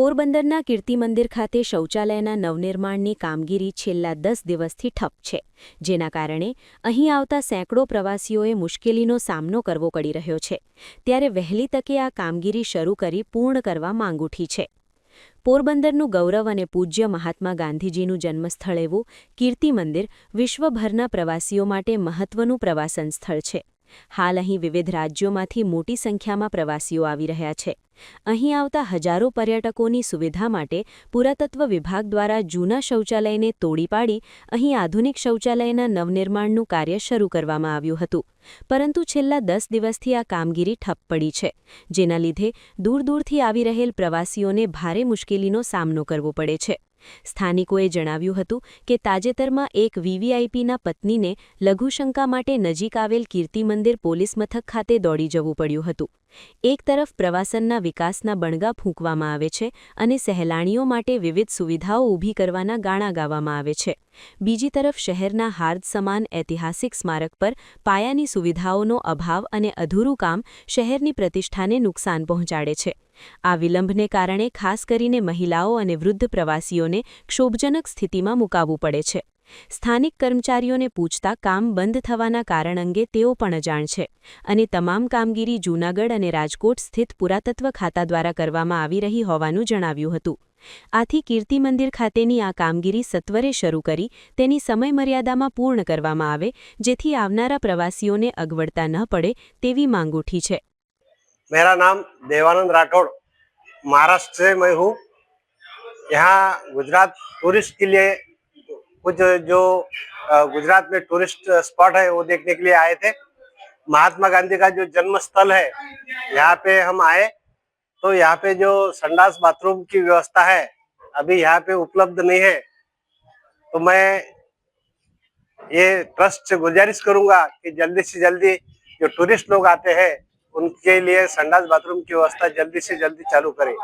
પોરબંદરના કીર્તિ મંદિર ખાતે શૌચાલયના નવનિર્માણની કામગીરી છેલ્લા દસ દિવસથી ઠપ છે, જેના કારણે અહીં આવતા સેંકડો પ્રવાસીઓએ મુશ્કેલીનો સામનો કરવો પડી રહ્યો છે. ત્યારે વહેલી તકે આ કામગીરી શરૂ કરી પૂર્ણ કરવા માંગ ઉઠી છે. પોરબંદરનું ગૌરવ અને પૂજ્ય મહાત્મા ગાંધીજીનું જન્મસ્થળ એવું કીર્તિ મંદિર વિશ્વભરના પ્રવાસીઓ માટે મહત્વનું પ્રવાસન સ્થળ છે. હાલ અહીં વિવિધ રાજ્યોમાંથી મોટી સંખ્યામાં પ્રવાસીઓ આવી રહ્યા છે. અહીં આવતા હજારો પર્યટકોની સુવિધા માટે પુરાતત્વ વિભાગ દ્વારા જૂના શૌચાલયને તોડી પાડી અહીં આધુનિક શૌચાલયના નવનિર્માણનું કાર્ય શરૂ કરવામાં આવ્યું હતું. પરંતુ છેલ્લા દસ દિવસથી આ કામગીરી ઠપ પડી છે, જેના લીધે દૂર દૂરથી આવી રહેલ પ્રવાસીઓને ભારે મુશ્કેલીનો સામનો કરવો પડે છે. સ્થાનિકોએ જણાવ્યું હતું કે તાજેતરમાં એક વીવીઆઈપીના પત્નીને લઘુશંકા માટે નજીક આવેલ કીર્તિ મંદિર પોલીસ મથક ખાતે દોડી જવું પડ્યું હતું. એક તરફ પ્રવાસનના વિકાસના બણગા ફૂંકવામાં આવે છે અને સહેલાણીઓ માટે વિવિધ સુવિધાઓ ઊભી કરવાના ગાણા ગાવામાં આવે છે. બીજી તરફ શહેરના હાર્દ સમાન ઐતિહાસિક સ્મારક પર પાયાની સુવિધાઓનો અભાવ અને અધૂરું કામ શહેરની પ્રતિષ્ઠાને નુકસાન પહોંચાડે છે. આ વિલંબને કારણે ખાસ કરીને મહિલાઓ અને વૃદ્ધ પ્રવાસીઓને ક્ષોભજનક સ્થિતિમાં મુકાવવું પડે છે. સ્થાનિક કર્મચારીઓને પૂછતા કામ બંધ થવાના કારણ અંગે તેઓ પણ અજાણ છે અને તમામ કામગીરી જૂનાગઢ અને રાજકોટ સ્થિત પુરાતત્વ ખાતા દ્વારા કરવામાં આવી રહી હોવાનું જણાવ્યું હતું. આથી કીર્તિ મંદિર ખાતેની આ કામગીરી સત્વરે શરૂ કરી તેની સમયમર્યાદામાં પૂર્ણ કરવામાં આવે, જેથી આવનારા પ્રવાસીઓને અગવડતા ન પડે તેવી માંગ ઉઠી છે. मेरा नाम देवानंद राठौड़, महाराष्ट्र से मैं हूँ। यहाँ गुजरात टूरिस्ट के लिए कुछ जो गुजरात में टूरिस्ट स्पॉट है, वो देखने के लिए आए थे। महात्मा गांधी का जो जन्म स्थल है, यहाँ पे हम आए। तो यहाँ पे जो संडास बाथरूम की व्यवस्था है, अभी यहाँ पे उपलब्ध नहीं है। तो मैं ये ट्रस्ट से गुजारिश करूँगा कि जल्दी से जल्दी जो टूरिस्ट लोग आते हैं उनके लिए संडास बाथरूम की व्यवस्था जल्दी से जल्दी चालू करें।